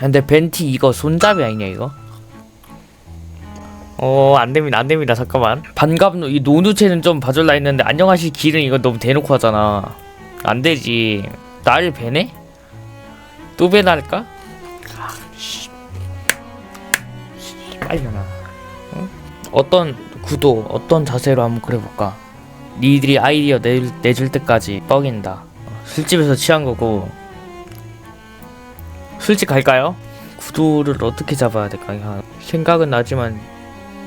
근데 벤티 이거 손잡이 아니냐 이거? 어 안됩니다 안됩니다. 잠깐만. 반갑노 이 노누체는 좀 봐줄라 했는데 안녕하실 길은 이거 너무 대놓고 하잖아. 안되지. 날 배네? 또 배날까? 아, 빨리 나. 어? 어떤 구도 어떤 자세로 한번 그려볼까? 니들이 아이디어 내, 내줄 때까지 뻑인다. 어, 술집에서 취한 거고 술집 갈까요? 구도를 어떻게 잡아야 될까요? 생각은 나지만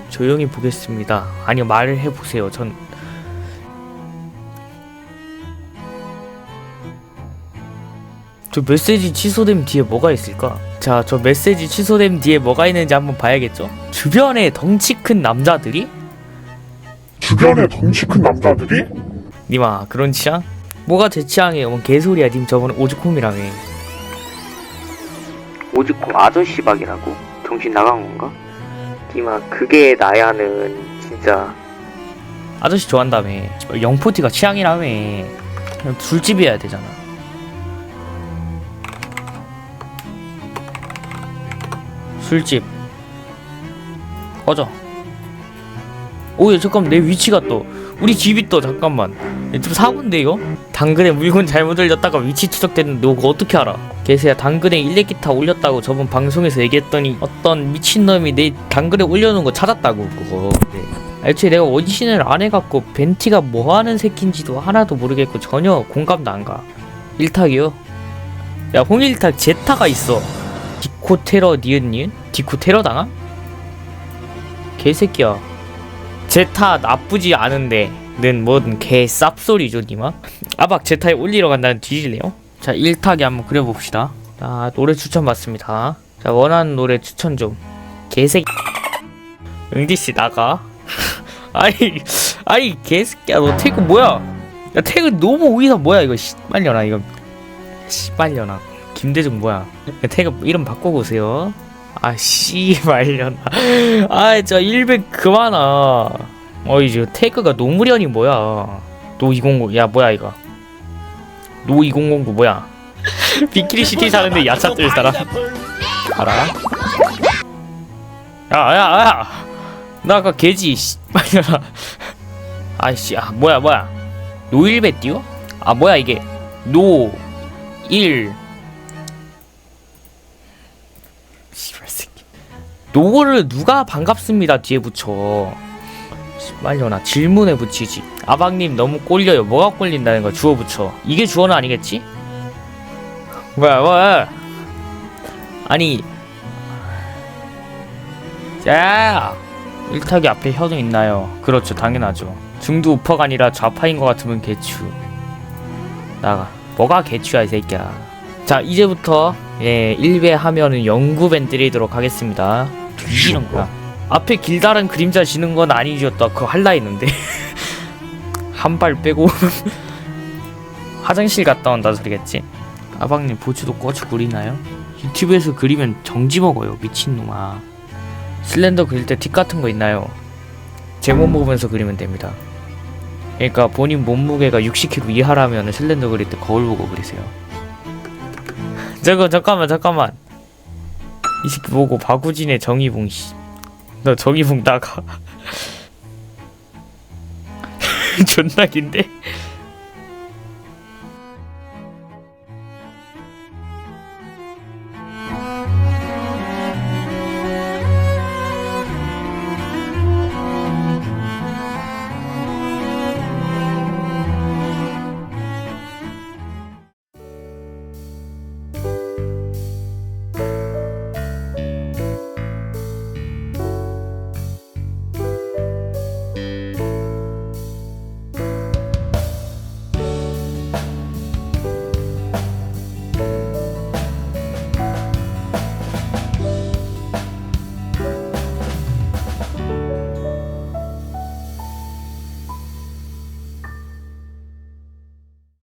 조용히 보겠습니다. 아니요 말을 해보세요. 전 저 메시지 취소됨 뒤에 뭐가 있을까? 자, 저 메시지 취소됨 뒤에 뭐가 있는지 한번 봐야겠죠? 주변에 덩치 큰 남자들이? 주변에 덩치 큰 남자들이? 니마 그런 취향? 뭐가 제 취향이에요? 뭔 개소리야 님 저번에 오죽홈이라며 오죽콩 아저씨 박이라고? 정신 나간 건가? 니마 그게 나야는 진짜 아저씨 좋아한다며 영포티가 취향이라며 술집이어야 되잖아 술집 꺼져 오야 잠깐만 내 위치가 또 우리 집이 또 잠깐만 좀 사본데 이거? 당근에 물건 잘못 올렸다가 위치 추적됐는데 너 그거 어떻게 알아? 개새야 당근에 일렉기타 올렸다고 저번 방송에서 얘기했더니 어떤 미친놈이 내 당근에 올려놓은 거 찾았다고 그거 네. 애초에 내가 원신을 안 해갖고 벤티가 뭐하는 새끼인지도 하나도 모르겠고 전혀 공감도 안가 일탁이요? 야 홍일탁 제타가 있어 디코 테러 니은 니은? 디코 테러 당함? 개새끼야 제타 나쁘지 않은데 는 뭐든 개 쌉소리죠 니마 아박 제타에 올리러 간다는 뒤질래요? 자 1타기 한번 그려봅시다. 자 노래 추천 받습니다. 자 원하는 노래 추천 좀. 개새끼. 응디씨 나가? 아니 아니 개새끼야 너 태그 뭐야? 야 태그 너무 오이사 뭐야 이거? 씨발려나 이거. 씨발려나 김대중 뭐야? 야, 태그 이름 바꾸고 오세요. 아 씨발려나 아저 100 그만아. 어이 저 태그가 노무련이 뭐야? 노2009야 뭐야 이거 노2009 뭐야. 비키리 시티 사는데 야차 뜰 사람. 알아? 야야야. 나 아까 개지 씨발려나 아이씨 아 뭐야 뭐야. 노일배 띄워? 아 뭐야 이게. 노일. 씨발 새끼. 노를 누가 반갑습니다 뒤에 붙여 씨발려나 질문에 붙이지. 아박님 너무 꼴려요. 뭐가 꼴린다는 거 주어 붙여. 이게 주어는 아니겠지? 뭐야 뭐야? 아니. 자 일타기 앞에 혀도 있나요? 그렇죠. 당연하죠. 중도 우퍼가 아니라 좌파인 것 같으면 개추. 나가. 뭐가 개추야 이 새끼야. 자 이제부터 예 1배 하면은 영구 밴 때리도록 하겠습니다. 뒤지는 거야 앞에 길다란 그림자 지는 건 아니죠 또 그거 할라 했는데. 한 발 빼고 화장실 갔다 온다 소리겠지. 아박님 보츠도 꺼주 그리나요? 유튜브에서 그리면 정지 먹어요 미친놈아. 슬렌더 그릴 때 팁 같은 거 있나요? 제몸 보면서 그리면 됩니다. 그러니까 본인 몸무게가 60kg 이하라면 슬렌더 그릴 때 거울 보고 그리세요. 저거 잠깐만 잠깐만. 이 새끼 보고 바구진의 정의봉 씨. 너 정의봉 나가 존나 긴데?